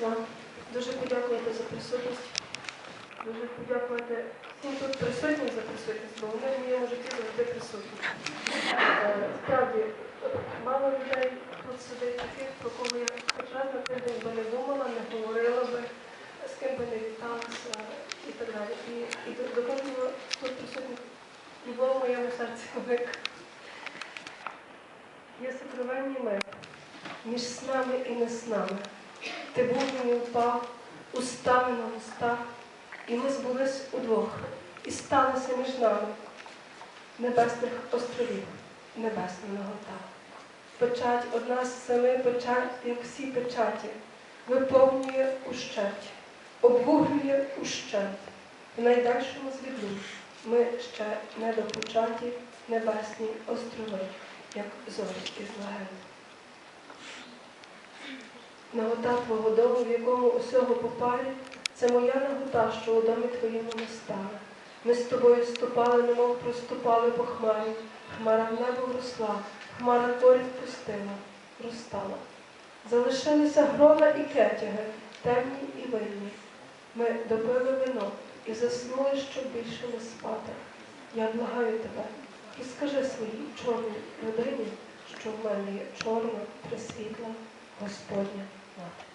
вам дуже подякувати за присутність. Дуже подякувати всім тут присутнім за присутність, бо вони в моєму житті завжди присутні. Е, Справді, мало людей тут сидить таких, про кого я хоч на тиждень би не думала, не говорила би, з ким би не віталася і так далі. І, і до, кожного тут присутніх любов в моєму серці велика. Є сокровенні мир між снами і не снами. Ти був мені упав, устами на устах, і ми збулись удвох, і сталося між нами небесних островів, небесна нагота. Печать одна з семи печать, як всі печаті, виповнює ущерть, обвуглює ущерть. В найдальшому звідлу ми ще не допочаті небесні острови, як зорі із легенд. Нагота твого дому, в якому усього попарі, це моя нагота, що у домі твоєму не стала. Ми з тобою ступали, немов проступали по хмарі. Хмара в небо вросла, хмара корінь пустила, розстала. Залишилися грона і кетяги, темні і винні. Ми допили вино і заснули, щоб більше не спати. Я благаю тебе, і скажи своїй чорній людині, що в мене є чорна, присвітла Господня мати.